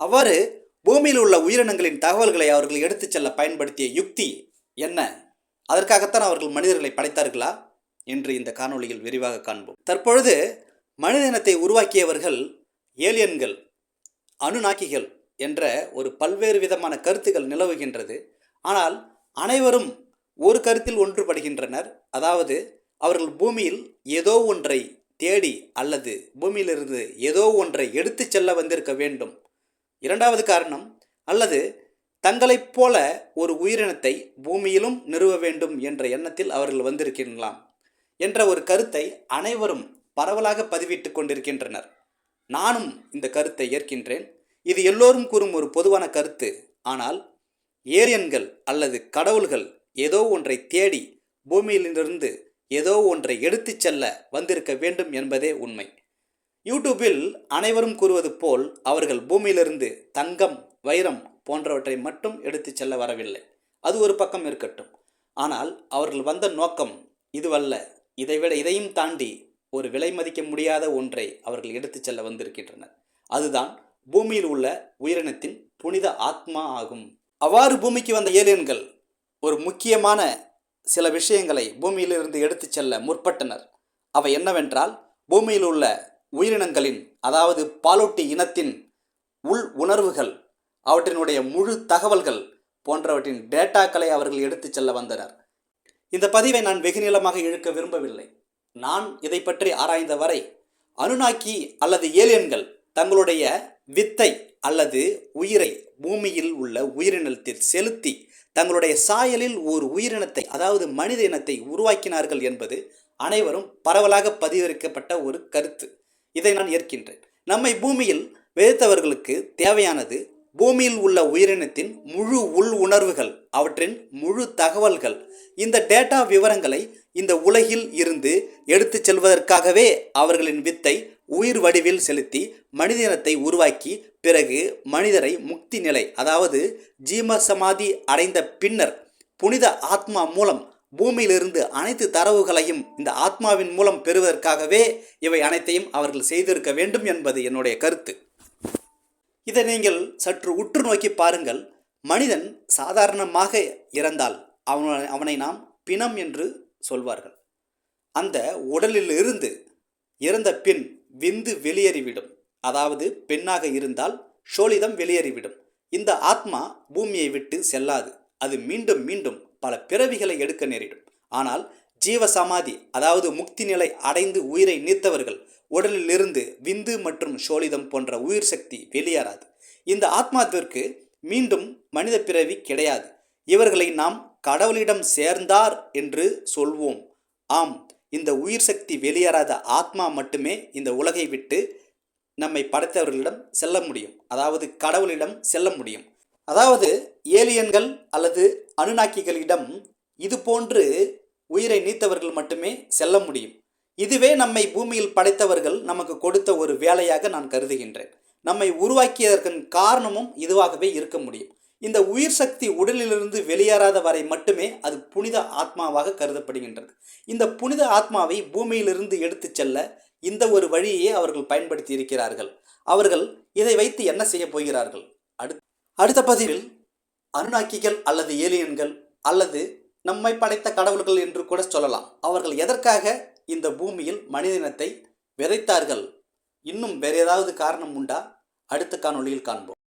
அவ்வாறு பூமியில் உள்ள உயிரினங்களின் தகவல்களை அவர்கள் எடுத்துச் செல்ல பயன்படுத்திய யுக்தி என்ன? அதற்காகத்தான் அவர்கள் மனிதர்களை படைத்தார்களா? என்று இந்த காணொளியில் விரிவாக காண்போம். தற்பொழுது மனித இனத்தை உருவாக்கியவர்கள் ஏலியன்கள் அணுநாக்கிகள் என்ற ஒரு பல்வேறு விதமான கருத்துக்கள் நிலவுகின்றது. ஆனால் அனைவரும் ஒரு கருத்தில் ஒன்றுபடுகின்றனர். அதாவது அவர்கள் பூமியில் ஏதோ ஒன்றை தேடி அல்லது பூமியிலிருந்து ஏதோ ஒன்றை எடுத்துச் செல்ல வந்திருக்க வேண்டும் இரண்டாவது காரணம் அல்லது தங்களைப் போல ஒரு உயிரினத்தை பூமியிலும் நிறுவ வேண்டும் என்ற எண்ணத்தில் அவர்கள் வந்திருக்கின்றலாம் என்ற ஒரு கருத்தை அனைவரும் பரவலாக பதிவிட்டு கொண்டிருக்கின்றனர். நானும் இந்த கருத்தை ஏற்கின்றேன். இது எல்லோரும் கூறும் ஒரு பொதுவான கருத்து. ஆனால் ஏரியன்கள் அல்லது கடவுள்கள் ஏதோ ஒன்றை தேடி பூமியிலிருந்து ஏதோ ஒன்றை எடுத்துச் செல்ல வந்திருக்க வேண்டும் என்பதே உண்மை. யூடியூப்பில் அனைவரும் கூறுவது போல் அவர்கள் பூமியிலிருந்து தங்கம் வைரம் போன்றவற்றை மட்டும் எடுத்துச் செல்ல வரவில்லை. அது ஒரு பக்கம் இருக்கட்டும். ஆனால் அவர்கள் வந்த நோக்கம் இதுவல்ல. இதைவிட இதையும் தாண்டி ஒரு விலை மதிக்க முடியாத ஒன்றை அவர்கள் எடுத்து செல்ல வந்திருக்கின்றனர். அதுதான் பூமியில் உள்ள உயிரினத்தின் புனித ஆத்மா ஆகும். அவ்வாறு பூமிக்கு வந்த ஏலியன்கள் ஒரு முக்கியமான சில விஷயங்களை பூமியிலிருந்து எடுத்துச் செல்ல முற்பட்டனர். அவை என்னவென்றால் பூமியில் உள்ள உயிரினங்களின் அதாவது பாலூட்டி இனத்தின் உள் உணர்வுகள் அவற்றினுடைய முழு தகவல்கள் போன்றவற்றின் டேட்டாக்களை அவர்கள் எடுத்துச் செல்ல வந்தனர். இந்த பதிவை நான் வெகுநிலமாக இழுக்க விரும்பவில்லை. நான் இதை பற்றி ஆராய்ந்த வரை அனுநாக்கி அல்லது ஏலியன்கள் தங்களுடைய வித்தை அல்லது உயிரை பூமியில் உள்ள உயிரினத்தில் செலுத்தி தங்களுடைய சாயலில் ஒரு உயிரினத்தை அதாவது மனித இனத்தை உருவாக்கினார்கள் என்பது அனைவரும் பரவலாக பதிவிறக்கப்பட்ட ஒரு கருத்து. இதை நான் ஏற்கின்றேன். நம்மை பூமியில் விதைத்தவர்களுக்கு தேவையானது பூமியில் உள்ள உயிரினத்தின் முழு உள் உணர்வுகள் அவற்றின் முழு தகவல்கள். இந்த டேட்டா விவரங்களை இந்த உலகில் இருந்து எடுத்துச் செல்வதற்காகவே அவர்களின் வித்தை உயிர் வடிவில் செலுத்தி மனிதனத்தை உருவாக்கி பிறகு மனிதரை முக்தி நிலை அதாவது ஜீம சமாதி அடைந்த பின்னர் புனித ஆத்மா மூலம் பூமியிலிருந்து அனைத்து தரவுகளையும் இந்த ஆத்மாவின் மூலம் பெறுவதற்காகவே இவை அனைத்தையும் அவர்கள் செய்திருக்க வேண்டும் என்பது என்னுடைய கருத்து. இதை நீங்கள் சற்று உற்று நோக்கி பாருங்கள். மனிதன் சாதாரணமாக இறந்தால் அவனை அவனை நாம் பிணம் என்று சொல்வார்கள். அந்த உடலில் இருந்து இறந்த பின் விந்து வெளியேறிவிடும். அதாவது பெண்ணாக இருந்தால் சோழிதம் வெளியேறிவிடும். இந்த ஆத்மா பூமியை விட்டு செல்லாது. அது மீண்டும் மீண்டும் பல பிறவிகளை எடுக்க நேரிடும். ஆனால் ஜீவ சமாதி அதாவது முக்தி நிலை அடைந்து உயிரை நீத்தவர்கள் உடலிலிருந்து விந்து மற்றும் சோழிதம் போன்ற உயிர் சக்தி வெளியேறாது. இந்த ஆத்மாத்திற்கு மீண்டும் மனித பிறவி கிடையாது. இவர்களை நாம் கடவுளிடம் சேர்ந்தார் என்று சொல்வோம். ஆம் இந்த உயிர் சக்தி வெளியேறாத ஆத்மா மட்டுமே இந்த உலகை விட்டு நம்மை படைத்தவர்களிடம் செல்ல முடியும். அதாவது கடவுளிடம் செல்ல முடியும். அதாவது ஏலியன்கள் அல்லது அணுநாக்கிகளிடம் இது போன்று உயிரை நீத்தவர்கள் மட்டுமே செல்ல முடியும். இதுவே நம்மை பூமியில் படைத்தவர்கள் நமக்கு கொடுத்த ஒரு வேலையாக நான் கருதுகின்றேன். நம்மை உருவாக்கியதற்கு காரணமும் இதுவாகவே இருக்க முடியும். இந்த உயிர் சக்தி உடலிலிருந்து வெளியேறாத வரை மட்டுமே அது புனித ஆத்மாவாக கருதப்படுகின்றது. இந்த புனித ஆத்மாவை பூமியிலிருந்து எடுத்துச் செல்ல இந்த ஒரு வழியையே அவர்கள் பயன்படுத்தி இருக்கிறார்கள். அவர்கள் இதை வைத்து என்ன செய்ய போகிறார்கள்? அடுத்த பதிவில் அருணாக்கிகள் அல்லது ஏலியன்கள் அல்லது நம்மை படைத்த கடவுள்கள் என்று கூட சொல்லலாம். அவர்கள் எதற்காக இந்த பூமியில் மனிதனத்தை விதைத்தார்கள்? இன்னும் வேறு ஏதாவது காரணம் உண்டா? அடுத்த காணொளியில் காண்போம்.